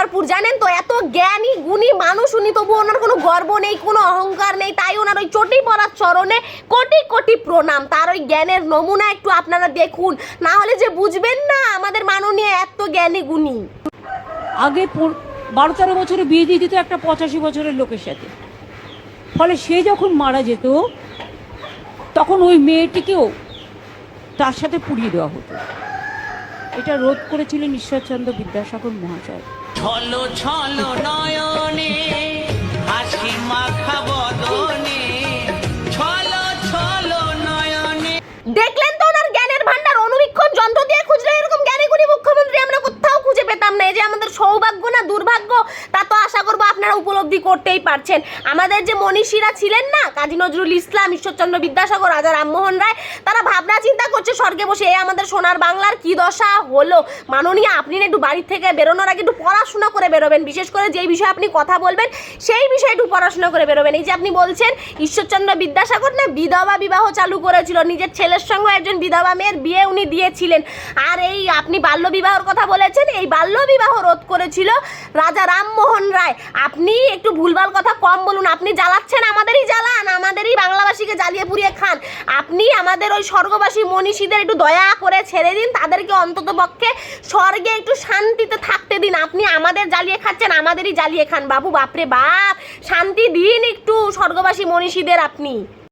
ভরপুর, জানেন তো, এত জ্ঞানী, গুণী মানুষ, উনি তবু ওনার কোনো গর্ব নেই, কোনো অহংকার নেই, তাই ওনার ওই চটি পড়ার চরণে কোটি কোটি প্রণাম। তার ওই জ্ঞানের নমুনা একটু আপনারা দেখুন, না হলে যে বুঝবেন না, আমাদের মাননীয় এত জ্ঞানী, গুণী। আগে বারো তেরো বছরে বিয়ে দিয়ে দিত একটা পঁচাশি বছরের লোকের সাথে। ফলে সে যখন মারা যেত, তখন ওই মেয়েটিকেও তার সাথে পুড়িয়ে দেওয়া হতো। এটা রোধ করেছিলেন ঈশ্বরচন্দ্র বিদ্যাসাগর মহাশয়। ছলো ছলো নয়নে আমাদের সৌভাগ্য না দুর্ভাগ্য, তা তো আশা করব আপনারা উপলব্ধি করতেই পারছেন। আমাদের যে মনীষীরা ছিলেন না, কাজী নজরুল ইসলাম, ঈশ্বরচন্দ্র বিদ্যাসাগর, রাজা রামমোহন রায়, তারা ভাবনা চিন্তা করছে স্বর্গে বসে এই আমাদের সোনার বাংলার কি দশা হলো? মাননীয়, আপনি না একটু বাড়ির থেকে বেরোনোর আগে একটু পড়াশোনা করে বেরোবেন, বিশেষ করে যেই বিষয়ে আপনি কথা বলবেন, সেই বিষয়ে একটু পড়াশোনা করে বেরোবেন। এই যে আপনি বলছেন, ঈশ্বরচন্দ্র বিদ্যাসাগর না বিধবা বিবাহ চালু করেছিল, নিজের ছেলের সঙ্গে একজন বিধবা মেয়ের বিয়ে উনি দিয়েছিলেন। আর এই আপনি বাল্য বিবাহর কথা বলেছেন, এই বাল্য বিবাহ রোধ করেছিল রাজা রামমোহন রায়। আপনি একটু ভুলভাল কথা কম বলুন। আপনি জ্বালাচ্ছেন আমাদেরই জ্বালান, আমাদেরই বাংলাভাষীকে জ্বালিয়ে পুড়িয়ে খান। আপনি আমাদের ওই স্বর্গবাসী মনীষীদের একটু দয়া করে ছেড়ে দিন, তাদেরকে অন্তত পক্ষে স্বর্গে একটু শান্তিতে থাকতে দিন। আপনি আমাদের জ্বালিয়ে খাচ্ছেন, আমাদেরই জ্বালিয়ে খান। বাবু, বাপরে বাপ, শান্তি দিন একটু স্বর্গবাসী মনীষীদের আপনি।